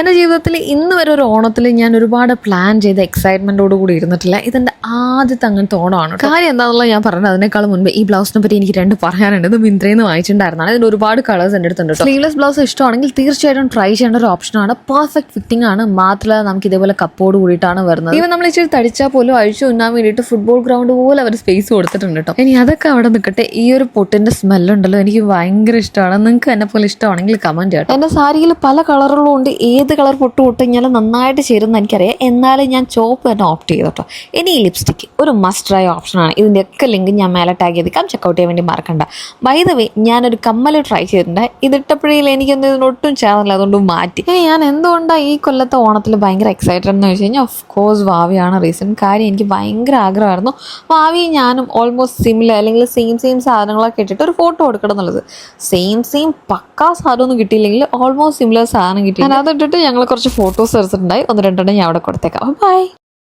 എന്റെ ജീവിതത്തിൽ ഇന്ന് വരെ ഒരു ഓണത്തിൽ ഞാൻ ഒരുപാട് പ്ലാൻ ചെയ്ത എക്സൈറ്റ്മെന്റോട് കൂടി ഇരുന്നിട്ടില്ല. ഇതെന്റെ ആദ്യത്തെ അങ്ങനത്തെ ഓണമാണ് കാര്യം എന്താണെന്നുള്ളത് ഞാൻ പറഞ്ഞത് അതിനേക്കാൾ മുൻപ് ഈ ബ്ലൗസിനെ പറ്റി എനിക്ക് രണ്ട് പറയാനുണ്ട്. ഇത് മിന്ത്രയിൽ നിന്ന് വാങ്ങിച്ചിട്ടുണ്ടായിരുന്നാണ് ഇതിന് ഒരുപാട് കളേഴ്സ് എന്റെ അടുത്തുണ്ട് സ്ലീവ്ലെസ് ബ്ലൗസ് ഇഷ്ടമാണെങ്കിൽ തീർച്ചയായിട്ടും ട്രൈ ചെയ്യേണ്ട ഒരു ഓപ്ഷനാണ് പെർഫെക്റ്റ് ഫിറ്റിംഗ് ആണ്. മാത്രമല്ല നമുക്ക് ഇതേപോലെ കപ്പോട് കൂടിയിട്ടാണ് വരുന്നത്. ഇവ നമ്മൾ ഇച്ചിരി തടിച്ചാൽ പോലും അഴിച്ചു ഉണ്ണാൻ വേണ്ടിയിട്ട് ഫുട്ബോൾ ഗ്രൗണ്ട് പോലെ അവർ സ്പേസ് കൊടുത്തിട്ടുണ്ട് കേട്ടോ ഇനി അതൊക്കെ അവിടെ നിൽക്കട്ടെ. ഈ ഒരു പൊട്ടിന്റെ സ്മെല്ലുണ്ടല്ലോ എനിക്ക് ഭയങ്കര ഇഷ്ടമാണ്. നിങ്ങൾക്ക് എന്നെ പോലെ ഇഷ്ടമാണെങ്കിൽ കമന്റ് ചെയ്യട്ടോ എന്റെ സാരിയിൽ പല കളറുകളും ഉണ്ട്. ഏത് കളർ പൊട്ട് പൊട്ടിഞ്ഞാലും നന്നായിട്ട് ചേരുന്ന എനിക്കറിയാം. എന്നാലും ഞാൻ ചോപ്പ് തന്നെ ഓപ്റ്റ് ചെയ്തു കേട്ടോ. ഇനി ഈ ലിപ്സ്റ്റിക്ക് ഒരു മസ്റ്റ് ആയ ഇതിന്റെ ഒക്കെ ലിങ്ക് ഞാൻ മേലെ ടാഗ് ചെയ്തേക്കാം. ചെക്കൗട്ട് ചെയ്യാൻ വേണ്ടി മറക്കണ്ട. ബൈ ദ വേ ഞാനൊരു കമ്മൽ ട്രൈ ചെയ്തിട്ടുണ്ട്. ഇതിട്ടപ്പോഴേ എനിക്കൊന്നും ഇതിനൊട്ടും ചേർന്നില്ല. അതുകൊണ്ട് മാറ്റി. ഇനി ഞാൻ എന്തുകൊണ്ടാണ് ഈ കൊല്ലത്തെ ഓണത്തിൽ ഭയങ്കര എക്സൈറ്റഡ് എന്ന് വെച്ച് കഴിഞ്ഞാൽ ഓഫ് കോഴ്സ് വാവിയാണ് റീസൺ കാര്യം എനിക്ക് ഭയങ്കര ആഗ്രഹമായിരുന്നു. വാവി ഞാനും ഓൾമോസ്റ്റ് സിമിലർ അല്ലെങ്കിൽ സെയിം സെയിം സാധനങ്ങളൊക്കെ ഇട്ടിട്ട് ഒരു ഫോട്ടോ എടുക്കണം എന്നുള്ളത്. സെയിം സെയിം പക്കാ സാധനമൊന്നും കിട്ടിയില്ലെങ്കിൽ ഓൾമോസ്റ്റ് സിമിലർ സാധനം കിട്ടി ഞാൻ അതിട്ടിട്ട് ഞങ്ങൾ കുറച്ച് ഫോട്ടോസ് എടുത്തിട്ടുണ്ടായി. ഒന്ന് രണ്ടെണ്ണം ഞാൻ അവിടെ കൊടുത്തേക്കാം. ബൈ